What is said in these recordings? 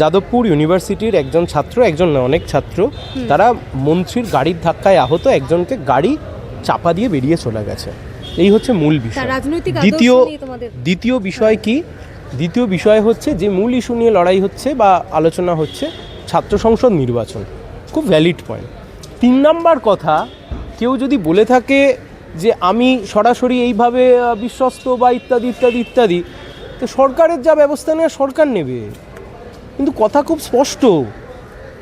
যাদবপুর ইউনিভার্সিটির একজন ছাত্র একজন নয়, অনেক ছাত্র তারা মন্ত্রীর গাড়ির ধাক্কায় আহত একজনকে গাড়ি চাপা দিয়ে বেরিয়ে চলে গেছে। এই হচ্ছে মূল বিষয়। দ্বিতীয় দ্বিতীয় বিষয় কি? দ্বিতীয় বিষয় হচ্ছে যে মূল ইস্যু নিয়ে লড়াই হচ্ছে বা আলোচনা হচ্ছে ছাত্র সংসদ নির্বাচন। খুব ভ্যালিড পয়েন্ট তিন নাম্বার কথা কেউ যদি বলে থাকে যে আমি সরাসরি এইভাবে বিশ্বস্ত বা ইত্যাদি ইত্যাদি ইত্যাদি তো সরকারের যা ব্যবস্থা নেওয়া সরকার নেবে। কিন্তু কথা খুব স্পষ্ট।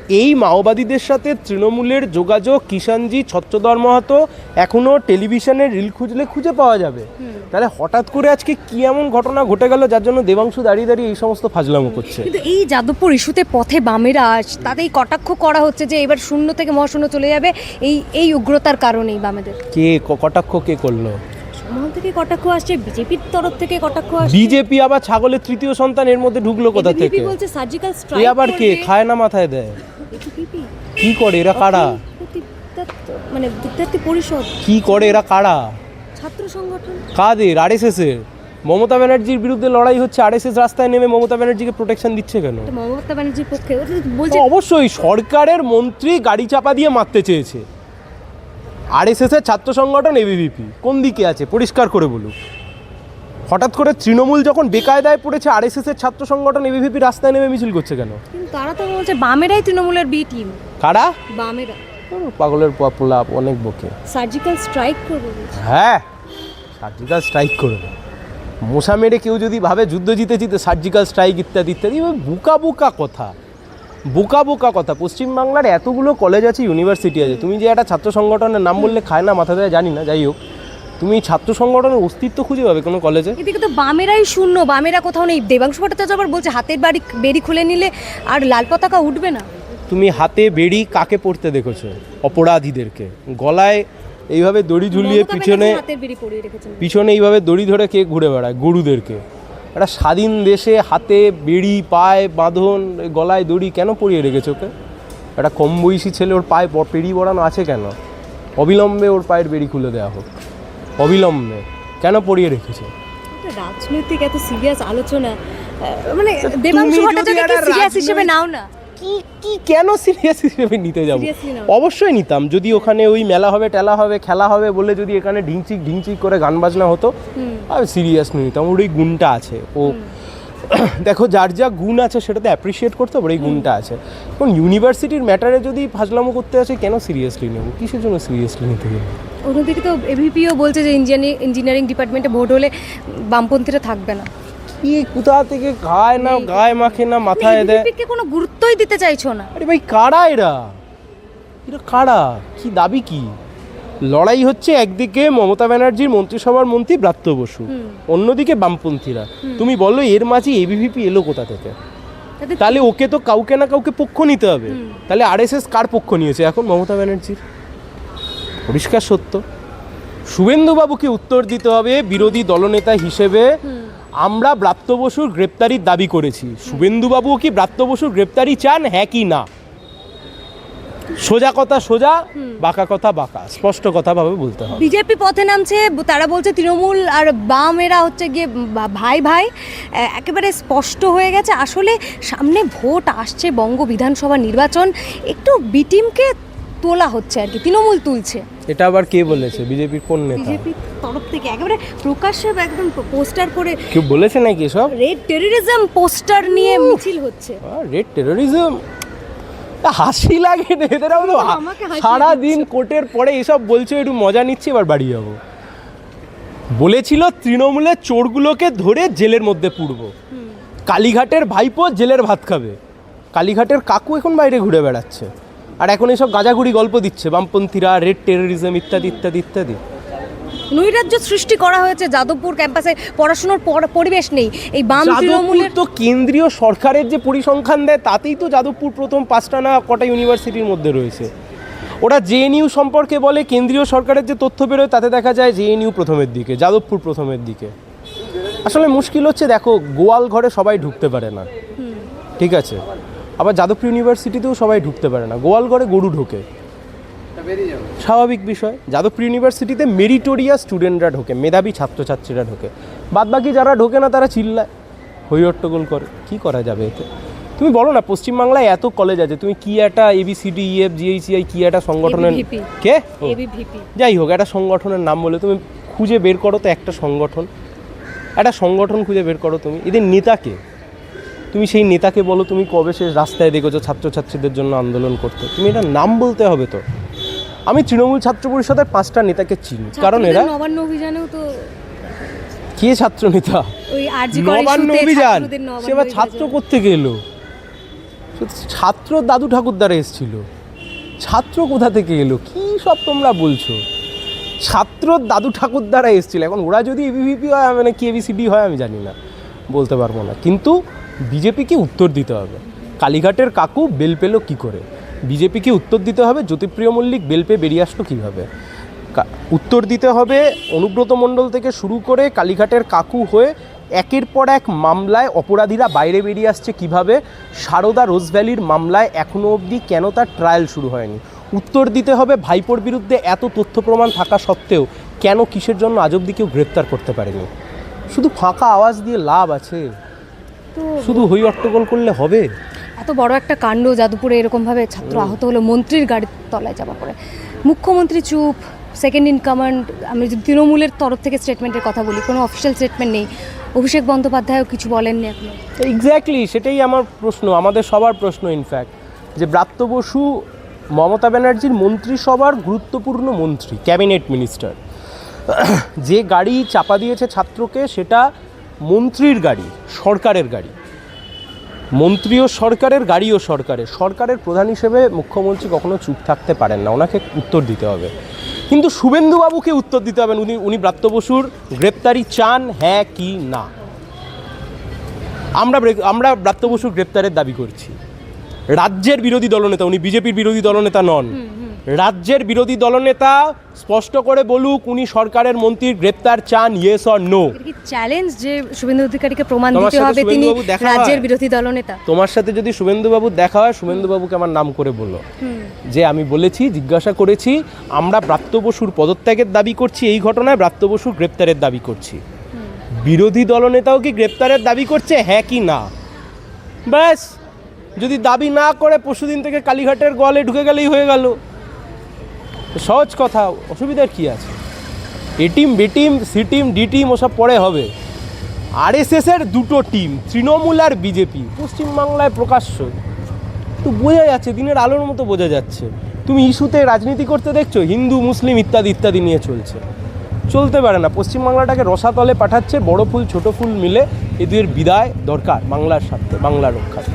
এই মাওবাদীদের সাথে তৃণমূলের যোগাযোগ কিষাণজি ছত্রধর মাহাতো এখনও টেলিভিশনের রিল খুঁজলে খুঁজে পাওয়া যাবে। তাহলে হঠাৎ করে আজকে কি এমন ঘটনা ঘটে গেল যার জন্য দেবাংশু দাঁড়িয়ে দাঁড়িয়ে এই সমস্ত ফাজলামো করছে? কিন্তু এই যাদবপুর ইস্যুতে পথে বামেরা আস- তাতেই কটাক্ষ করা হচ্ছে যে এবার শূন্য থেকে মহাশূন্য চলে যাবে। এই এই উগ্রতার কারণেই বামেদের। কে কটাক্ষ কে করল? মহল থেকে কটাক্ষ আসছে বিজেপির তরফ থেকে কটাক্ষ আসছে? বিজেপি আবার ছাগলের তৃতীয় সন্তান এর মধ্যে ঢুকলো কোথা থেকে? বলছে সার্জিক্যাল এ স্ট্রাইক আবার কে? খায় না মাথায় দেয়। কি করে? এরা কারা? মানে বিদ্যার্থী পরিষদ। কি করে? এরা কারা? ছাত্র সংগঠন। কাদের? আরএসএস এর? মমতা ব্যানার্জির বিরুদ্ধে লড়াই হচ্ছে আরএসএস রাস্তায় নেমে মমতা ব্যানার্জিকে প্রোটেকশন দিচ্ছে কেন? মমতা ব্যানার্জির পক্ষে। বলছে অবশ্যই সরকারের মন্ত্রী গাড়ি চাপা দিয়ে মারতে চেয়েছে। আরএসএস এর ছাত্র সংগঠন এবিভিপি কোন দিকে আছে? পরিষ্কার করে বলুক হঠাৎ করে তৃণমূল যখন বেকায়দায় পড়েছে আরএসএস এর ছাত্র সংগঠন এবিভিপি রাস্তায় নেমে মিছিল করছে কেন? কিন্তু তারা তো বলছে বামেরাই তৃণমূলের বি টিম কারা? বামেরা। পাগলের পোলাপ অনেক বকে। সার্জিক্যাল স্ট্রাইক করবে। হ্যাঁ সার্জিক্যাল স্ট্রাইক করবে। মশা মেরে কেউ যদি ভাবে যুদ্ধ জিতে জিতে সার্জিক্যাল স্ট্রাইক ইত্যাদি ইত্যাদি বোকা বোকা কথা। বোকা বোকা কথা। পশ্চিমবাংলার এতগুলো কলেজ আছে ইউনিভার্সিটি আছে। তুমি যে একটা ছাত্র সংগঠনের নাম বললে খায় না মাথা দেয় জানি না যাই হোক। তুমি ছাত্র সংগঠনের অস্তিত্ব খুঁজে পাবে কোনো কলেজে এদিকে তো বামেরাই শূন্য বামেরা কোথাও নেই। দেবাংশু ভট্টাচার্য আবার বলছে হাতের বাড়ি বেরি খুলে নিলে আর লাল পতাকা উঠবে না। তুমি হাতে বেড়ি কাকে পড়তে দেখেছ? অপরাধীদেরকে। গলায় এইভাবে দড়ি ঝুলিয়ে পিছনে পিছনে এইভাবে দড়ি ধরে কে ঘুরে বেড়ায়? গরুদেরকে। একটা স্বাধীন দেশে হাতে বেড়ি পায়ে বাঁধন গলায় দড়ি কেন পরিয়ে রেখেছে ওকে? একটা কম বয়সী ছেলে ওর পায়ে পেড়ি পরানো আছে কেন? অবিলম্বে ওর পায়ের বেড়ি খুলে দেওয়া হোক। অবিলম্বে কেন পরিয়ে রেখেছে? রাজনৈতিক এত সিরিয়াস আলোচনা। মানে দেবাংশু ভট্টাচার্যকে ভট্টাচার্য সিরিয়াস হিসেবে নাও না। কি কি কেন সিরিয়াস হিসেবে নিতে যাব? অবশ্যই নিতাম। যদি ওখানে ওই মেলা হবে টেলা হবে খেলা হবে বলে যদি এখানে ঢিংচিক ঢিংচিক করে গান বাজনা হতো আমি সিরিয়াস নিতাম। ওর ওই গুণটা আছে। ও দেখো যার যা গুণ আছে সেটাতে অ্যাপ্রিসিয়েট করতে ওর এই গুণটা আছে। এখন ইউনিভার্সিটির ম্যাটারে যদি ফাজলামো করতে আসে কেন সিরিয়াসলি নেব? কিসের জন্য সিরিয়াসলি নিতে যাব অন্যদিকে তো এভিপিও বলছে যে ইঞ্জিনিয়ারিং ইঞ্জিনিয়ারিং ডিপার্টমেন্টে ভোট হলে বামপন্থীরা থাকবে না। কি কোথা থেকে গায় না গায়ে মাখে না মাথায় দেয়? কোনো গুরুত্বই দিতে চাইছো না। আরে ভাই কারা এরা? এরা কারা? কি দাবি কি? লড়াই হচ্ছে একদিকে মমতা ব্যানার্জির মন্ত্রিসভার মন্ত্রী ব্রাত্য বসু অন্যদিকে বামপন্থীরা। তুমি বলো এর মাঝে এবিভিপি এলো কোথা থেকে? তাহলে ওকে তো কাউকে না কাউকে পক্ষ নিতে হবে। তাহলে আরএসএস কার পক্ষ নিয়েছে এখন মমতা ব্যানার্জির? পরিষ্কার সত্য। শুভেন্দুবাবুকে উত্তর দিতে হবে বিরোধী দলনেতা হিসেবে। আমরা ব্রাত্য বসুর গ্রেপ্তারির দাবি করেছি। শুভেন্দুবাবু কি ব্রাত্য বসুর গ্রেপ্তারি চান? হ্যাঁ কি না? সোজা কথা সোজা বাঁকা কথা বাঁকা। স্পষ্ট কথা ভাবে বলতে হবে। বিজেপি পথে নামছে তারা বলছে তৃণমূল আর বামেরা হচ্ছে গিয়ে ভাই ভাই একেবারে স্পষ্ট হয়ে গেছে। আসলে সামনে ভোট আসছে বঙ্গ বিধানসভা নির্বাচন। একটু বিটিমকে তোলা হচ্ছে আর কি তৃণমূল তুলছে। এটা আবার কে বলেছে? বিজেপির কোন নেতা? বিজেপির তরফ থেকে একেবারে প্রকাশ্যে একদম পোস্টার করে কেউ বলেছে নাকি এসব? রেড টেররিজম পোস্টার নিয়ে মিছিল হচ্ছে। Red terrorism? হাসি লাগে না এদের সারা দিন কোর্টের পরে এসব বলছে একটু মজা নিচ্ছি এবার বাড়ি যাব। বলেছিল তৃণমূলের চোরগুলোকে ধরে জেলের মধ্যে পুরব কালীঘাটের ভাইপো জেলের ভাত খাবে। কালীঘাটের কাকু এখন বাইরে ঘুরে বেড়াচ্ছে। আর এখন এসব গাঁজাগুড়ি গল্প দিচ্ছে বামপন্থীরা রেড টেরোরিজম ইত্যাদি ইত্যাদি ইত্যাদি। নৈরাজ্য সৃষ্টি করা হয়েছে যাদবপুর ক্যাম্পাসে পড়াশোনার পর- পরিবেশ নেই। এই বাম তৃণমূলের তো কেন্দ্রীয় সরকারের যে পরিসংখ্যান দেয় তাতেই তো যাদবপুর প্রথম পাঁচটা না কটা ইউনিভার্সিটির মধ্যে রয়েছে। ওরা জেএনইউ সম্পর্কে বলে কেন্দ্রীয় সরকারের যে তথ্য বেরোয় তাতে দেখা যায় জেএনইউ প্রথমের দিকে যাদবপুর প্রথমের দিকে। আসলে মুশকিল হচ্ছে দেখো গোয়াল ঘরে সবাই ঢুকতে পারে না। ঠিক আছে? আবার যাদবপুর ইউনিভার্সিটিতেও সবাই ঢুকতে পারে না। গোয়ালগড়ে গরু ঢোকে। স্বাভাবিক বিষয় যাদবপুর ইউনিভার্সিটিতে মেরিটোরিয়া স্টুডেন্টরা ঢোকে মেধাবী ছাত্রছাত্রীরা ঢোকে। বাদবাকি যারা ঢোকে না তারা চিল্লায় হই হট্টগোল করে। কী করা যাবে এতে? তুমি বলো না পশ্চিমবাংলায় এত কলেজ আছে তুমি কি একটা এবিসিডি ইএফ জিএইসিআই কি একটা সংগঠনের কে? যাই হোক একটা সংগঠনের নাম বলে তুমি খুঁজে বের করো তো একটা সংগঠন। একটা সংগঠন খুঁজে বের করো তুমি। এদের নেতাকে তুমি সেই নেতাকে বলো তুমি কবে শেষ রাস্তায় দেখেছ ছাত্রছাত্রীদের জন্য আন্দোলন করতে? তুমি এটা নাম বলতে হবে তো। আমি তৃণমূল ছাত্র পরিষদের পাঁচটা নেতাকে চিনি কারণ এরা নবান্ন অভিযানেও তো কে ছাত্র নেতা? নবান্ন অভিযান? সে এবার ছাত্র করতে এলো? ছাত্র দাদু ঠাকুর দ্বারা এসেছিল। ছাত্র কোথা থেকে এলো? কি সব তোমরা বলছো? ছাত্র দাদু ঠাকুর দ্বারা এসেছিল। এখন ওরা যদি এবিভিপি হয় মানে কি এবিসিডি হয় আমি জানি না বলতে পারব না। কিন্তু বিজেপিকে উত্তর দিতে হবে। কালীঘাটের কাকু বেল পেল কী করে? বিজেপিকে উত্তর দিতে হবে, জ্যোতিপ্রিয় মল্লিক বেল পেয়ে বেরিয়ে আসলো কীভাবে? উত্তর দিতে হবে, অনুব্রত মণ্ডল থেকে শুরু করে কালীঘাটের কাকু হয়ে একের পর এক মামলায় অপরাধীরা বাইরে বেরিয়ে আসছে কীভাবে? সারদা রোজভ্যালির মামলায় এখনও অবধি কেন তার ট্রায়াল শুরু হয়নি? উত্তর দিতে হবে, ভাইপোর বিরুদ্ধে এত তথ্য প্রমাণ থাকা সত্ত্বেও কেন কিসের জন্য আজ অবধি কেউ গ্রেপ্তার করতে পারেনি? শুধু ফাঁকা আওয়াজ দিয়ে লাভ আছে। শুধু হই অট্টগোল করলে হবে? এত বড় একটা কাণ্ড যাদুপুরে এরকমভাবে ছাত্র আহত হলো মন্ত্রীর গাড়ির তলায় যাওয়া পরে মুখ্যমন্ত্রী চুপ সেকেন্ড ইন কমান্ড আমি যদি তৃণমূলের তরফ থেকে স্টেটমেন্টের কথা বলি কোনো অফিসিয়াল স্টেটমেন্ট নেই। অভিষেক বন্দ্যোপাধ্যায়ও কিছু বলেননি এখনও। এক্স্যাক্টলি সেটাই আমার প্রশ্ন আমাদের সবার প্রশ্ন ইনফ্যাক্ট যে ব্রাত্য বসু মমতা ব্যানার্জির মন্ত্রিসভার গুরুত্বপূর্ণ মন্ত্রী ক্যাবিনেট মিনিস্টার যে গাড়ি চাপা দিয়েছে ছাত্রকে সেটা মন্ত্রীর গাড়ি, সরকারের গাড়ি। মন্ত্রীও সরকারের, গাড়িও সরকারের। সরকারের প্রধান হিসেবে মুখ্যমন্ত্রী কখনো চুপ থাকতে পারেন না, ওনাকে উত্তর দিতে হবে। কিন্তু শুভেন্দুবাবুকে উত্তর দিতে হবে, উনি উনি ব্রাত্য বসুর গ্রেপ্তারি চান হ্যাঁ কি না। আমরা আমরা ব্রাত্য বসুর গ্রেপ্তারের দাবি করছি। রাজ্যের বিরোধী দলনেতা, উনি বিজেপির বিরোধী দলনেতা নন। রাজ্যের বিরোধী দলনেতা স্পষ্ট করে বলুক উনি সরকারের মন্ত্রীর গ্রেপ্তার চান ইয়েস অর নো চ্যালেঞ্জ যে শুভেন্দু অধিকারীকে প্রমাণ দিতে হবে তিনি রাজ্যের বিরোধী দলনেতা? তোমার সাথে যদি শুভেন্দুবাবু দেখা হয় শুভেন্দুবাবুকে আমার নাম করে বলো। যে আমি বলেছি জিজ্ঞাসা করেছি আমরা ব্রাত্য বসুর পদত্যাগের দাবি করছি এই ঘটনায় ব্রাত্য বসুর গ্রেপ্তারের দাবি করছি। বিরোধী দলনেতাও কি গ্রেপ্তারের দাবি করছে? হ্যাঁ কি না? ব্যাস যদি দাবি না করে পরশুদিন থেকে কালীঘাটের গোয়ালে ঢুকে গেলেই হয়ে গেল। সহজ কথা, অসুবিধার কি আছে? A team, B team, C team, D team, ওসব পরে হবে। আরএসএসের দুটো টিম, তৃণমূল আর বিজেপি, পশ্চিমবাংলায় প্রকাশ্য। তো বোঝা যাচ্ছে, দিনের আলোর মতো বোঝা যাচ্ছে। তুমি ইস্যুতে রাজনীতি করতে দেখছ, হিন্দু, মুসলিম ইত্যাদি ইত্যাদি নিয়ে চলছে। চলতে পারে না, পশ্চিমবাংলাটাকে রসাতলে পাঠাচ্ছে, বড় ফুল, ছোট ফুল মিলে এদের বিদায় দরকার, বাংলার স্বার্থে, বাংলা রক্ষার্থে